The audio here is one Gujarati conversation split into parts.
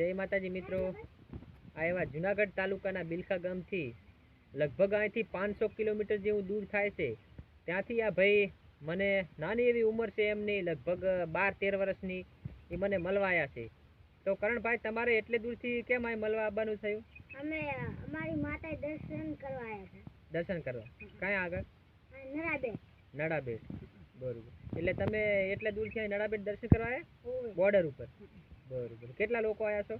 જય માતાજી મિત્રો. આ એવા જુનાગઢ તાલુકાના બિલખા ગામથી લગભગ અહીંથી પાંચસો કિલોમીટર જેવું દૂર થાય છે. ત્યાંથી આ ભાઈ મને નાની એવી ઉંમર છે એમની લગભગ બાર તેર વર્ષની એ મને મળવા આવ્યા છે. તો કરણભાઈ તમારે એટલે દૂરથી કેમ અહીં મળવા આવવાનું થયું? અમે અમારી માતા દર્શન કરવા આવ્યા દર્શન કરવા. ક્યાં આગળ? નડાબેટ નડાબેટ બરોબર. એટલે તમે એટલે દૂરથી અહીં નડાબેટ દર્શન કરવા આવ્યા બોર્ડર ઉપર. બરોબર. કેટલા લોકો આયા છો?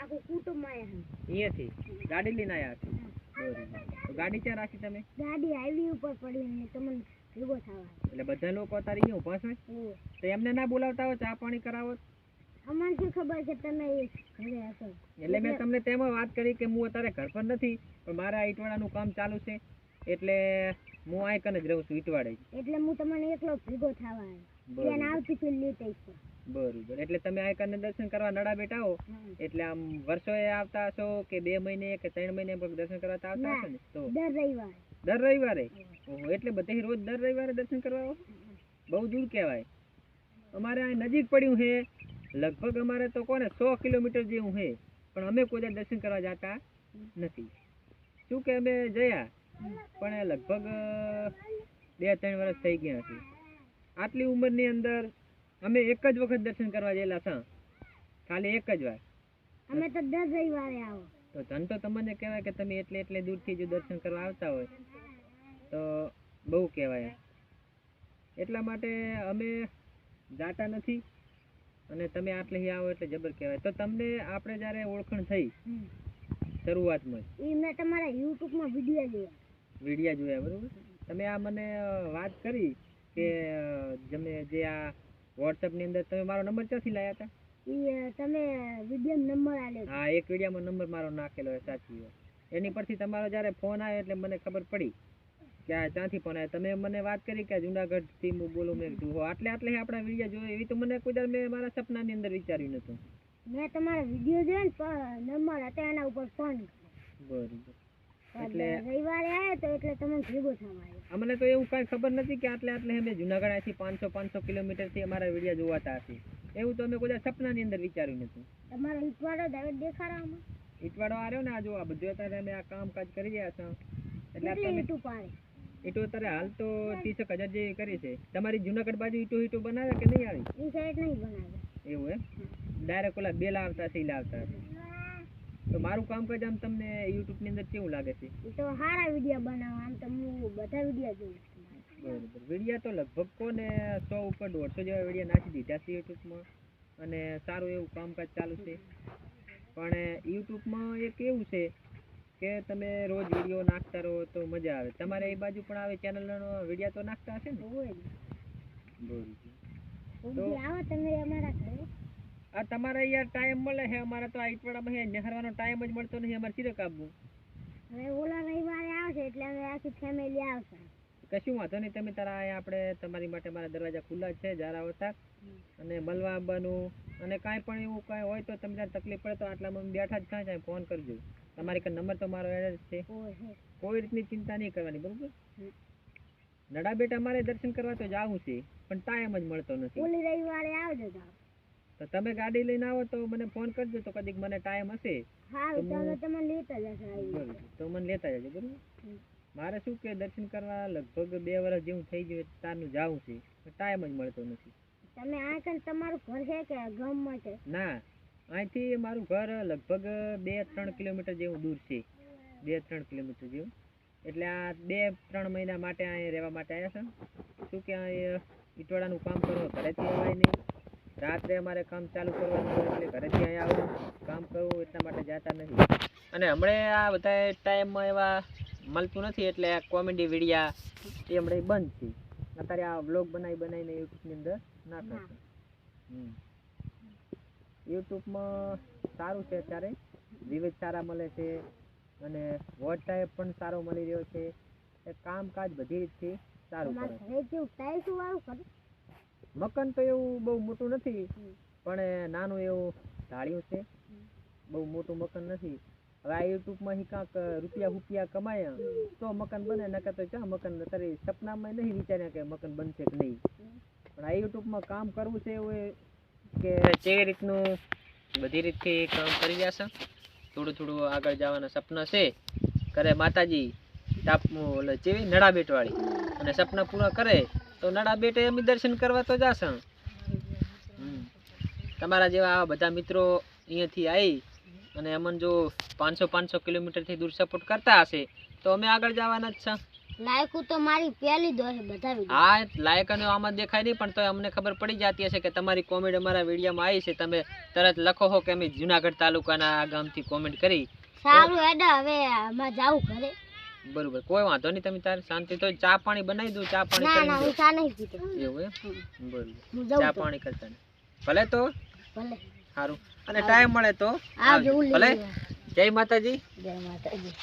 આખું કુટુંબ આવ્યા અહીંયાથી? ગાડી લઈને આયા છો? બરોબર. તો ગાડી ક્યાં રાખી તમે? ગાડી હાઈવે ઉપર પડી અને તમને ભેગો થવા. એટલે બધા લોકો તારી અહીંયા ઊભા છે? તો એમને ના બોલાવતા હો ચા પાણી કરાવો અમને શું ખબર કે તમે ઘરે હશો? એટલે મેં તમને તેમાં વાત કરી કે હું અત્યારે ઘર પર નથી પણ મારા ઈટવાડાનું કામ ચાલુ છે. એટલે હું અહીં કને જ રહું છું ઈટવાડે એટલે હું તમને એકલો ભેગો થવા આવ્યો. આવતી ફેર લેતી આવીશ. બરોબર. એટલે તમે આયકાને દર્શન કરવા નડા બેઠા હો. એટલે આમ વર્ષોએ આવતા હશો કે બે મહિને કે ત્રણ મહિને દર્શન કરવા આવતા હશો ને? તો? દર રવિવારે. દર રવિવારે? ઓહો એટલે બધે રોજ દર રવિવારે દર્શન કરવા આવો? બહુ દૂર કહેવાય. અમારે અહીં નજીક પડ્યું છે. લગભગ અમારે તો કોને સો કિલોમીટર જેવું છે. પણ અમે કોઈ દર્શન કરવા જતા નથી. શું કે અમે જયા? પણ લગભગ બે ત્રણ વર્ષ થઈ ગયા છે. આટલી ઉંમરની અંદર અમે એક જ વખત દર્શન કરવા ગયેલા છે ખાલી એક જ વાર. અમે તો દસ રવિવારે આવો. તો ધન તો તમને કહેવાય કે તમે એટલે એટલે દૂરથી જો દર્શન કરવા આવતા હોય. તો બહુ કહેવાય. એટલા માટે અમે જાતા નથી અને તમે આટલે આવો એટલે જબર કહેવાય. તો તમને આપણે જ્યારે ઓળખણ થઈ. શરૂઆતમાં એ મેં તમારા યુટ્યુબમાં વીડિયો જોયા. વિડીયા જોયા બરોબર. તમે આ મને વાત કરી કે જમે તમે જે આ વોટ્સઅપની અંદર તમે મારો નંબર ક્યાંથી લાયા હતા? તમે વીડિયો નંબર આલ્યો હા એક વિડિયામાં નંબર મારો નાખેલો છે સાચી એની પરથી તમારો જ્યારે ફોન આવ્યો એટલે મને ખબર પડી કે આ ત્યાંથી ફોન આવ્યો. તમે મને વાત કરી કે જુનાગઢ જુનાગઢથી હું બોલું મેં કીધું હો આટલે આટલે આપણા વીડિયો જોયો. એવી તો મને કોઈ દર મેં મારા સપનાની અંદર વિચાર્યું નતું મેં તમારા વીડિયો જોયો ને નંબર હતા એના ઉપર ફોન બરોબર. એટલે રવિવારે આવ્યો તો એટલે તમે ભેગો થવા અમને તો એવું કાંઈ ખબર નથી કે આટલે આટલે અમે જુનાગઢ અહીંથી પાંચસો પાંચસો કિલોમીટરથી અમારા વીડિયો જોવાતા હશે. એવું તો અમે કોઈ સપના સપનાની અંદર વિચાર્યું નથી. તમારો ઇટવાડો હવે દેખાડવામાં. ઈટવાડો આવ્યો ને આ જો આ બધું અત્યારે અમે આ કામકાજ કરી રહ્યા છો. એટલે કેટલી પાડે? ઈટો અત્યારે હાલ તો ત્રીસેક હજાર જેવી કરી છે. તમારી જુનાગઢ બાજુ ઈટો ઈટો બનાવે કે નહીં આવી? એ સાઈડ નહીં બનાવે. એવું એમ? ડાયરેક્ટ ઓલા બેલા આવતા છે લાવતા હશે. તો મારું કામકાજ આમ તમને યુટ્યુબની અંદર કેવું લાગે છે? એ તો સારા વીડિયો બનાવવા આમ તો હું બધા વીડિયો જોઉં છું બરોબર. વિડીયા તો લગભગ કોને સો ઉપર દોઢસો જેવા વિડીયા નાખી દીધા છે યુટ્યુબમાં. અને સારું એવું કામકાજ ચાલુ છે. પણ યુટ્યુબમાં એક એવું છે કે તમે રોજ વીડિયો નાખતા રહો તો મજા આવે. તમારે એ બાજુ પણ આવે ચેનલનો વિડિયા તો નાખતા હશે ને? બરોબર. તો- આવો તમે અમારા ઘરે. આ તમારે યાર ટાઈમ મળે છે અમારે તો આ ઈટવાડામાં હે નિહારવાનો ટાઈમ જ મળતો નથી અમારે સીધો આપવું હવે ઓલા રવિવારે આવશે એટલે અમે આખી ફેમિલી આવશે. કશું વાંધો નહીં તમે તારા આપણે તમારી માટે મારા દરવાજા ખુલ્લા છે જારા આવતા અને મળવા આવવાનું અને કાંઈ પણ એવું કાંઈ હોય તો તમને જ્યારે તકલીફ પડે તો આટલામાં બેઠા જ કાંઈ ફોન કરજો. તમારી કાંઈ નંબર તો મારો એડ જ છે. કોઈ રીતની ચિંતા નહીં કરવાની બરોબર. નડા બેટા મારે દર્શન કરવા તો જાવું છે પણ ટાઈમ જ મળતો નથી. ઓલી રવિવારે આવજો તો તમે ગાડી લઈને આવો તો મને ફોન કરજો તો કદીક મને ટાઈમ હશે. તો તમે લેતા જશો તો મને લેતા જજો બરોબર? મારે શું કે દર્શન કરવા લગભગ બે વર્ષ જેવું થઈ ગયું તારનું જાવું છે. ટાઈમ જ મળતો નથી. તમે આ કન તમારું ઘર છે કે ગામમાં છે? ના અહીંથી મારું ઘર લગભગ બે ત્રણ કિલોમીટર જેવું દૂર છે. બે ત્રણ કિલોમીટર જેવું. એટલે આ બે ત્રણ મહિના માટે અહીં રહેવા માટે આવ્યા છે. શું કે અહીં ઈટવાડાનું કામ કરો ઘરેથી અવાય નહીં. રાત્રે અમારે કામ ચાલુ કરવાનું હોય એટલે ઘરેથી અહીંયા આવું. કામ કરવું એટલા માટે જતા નથી અને હમણાં આ બધા ટાઈમમાં એવા મળતું નથી એટલે આ કોમેડી વિડીયા એ હમણાં બંધ છે. અત્યારે આ બ્લોગ બનાવી બનાવીને યુટ્યુબની અંદર ના છે. હમ. યુટ્યુબમાં સારું છે અત્યારે. વિવિધ સારા મળે છે અને વોટ ટાઈપ પણ સારો મળી રહ્યો છે. એ કામકાજ બધી રીતથી સારું કરે મકાન તો એવું બહુ મોટું નથી પણ નાનું એવું ઢાળ્યું છે. બહુ મોટું મકાન નથી. હવે આ યુટ્યુબમાં કાંક રૂપિયા રૂપિયા કમાયા તો મકાન બને નકર તો ચા મકાન અત્યારે સપનામાં નહીં વિચાર્યા કે મકાન બનશે કે નહીં. પણ આ યુટ્યુબમાં કામ કરવું છે એવું કે કેવી રીતનું બધી રીતથી કામ કરી રહ્યા છે. થોડું થોડું આગળ જવાના સપના છે. કરે માતાજી તાપ ઓલે જેવી નડા બેટવાળી અને સપના પૂરા કરે તો નડા બેટે અમે દર્શન કરવા તો જાશું. તમારા જેવા આવા બધા મિત્રો અહીંયાથી આવી અને અમને જો પાંચસો પાંચસો કિલોમીટરથી દૂર સપોર્ટ કરતા હશે તો અમે આગળ જવાના જ છે. લાયકું તો મારી પહેલી દોરે હા લાયક અને આમાં દેખાય નહીં પણ તો અમને ખબર પડી જતી હશે કે તમારી કોમેન્ટ અમારા વિડીયોમાં આવી છે. તમે તરત લખો હો કે અમે જુનાગઢ તાલુકાના આ ગામથી કોમેન્ટ કરી. સારું હેડા હવે આમાં જાવું ઘરે. બરોબર કોઈ વાંધો નહીં તમે તારે શાંતિ તો ચા પાણી બનાવી દઉં ચા પાણી ના ના હું ચા નહીં પીતો. એવું એમ? બરોબર. ચા પાણી કરતા ભલે તો? ભલે. સારું. અને ટાઈમ મળે તો? આવજો. ભલે? જય માતાજી. જય માતાજી.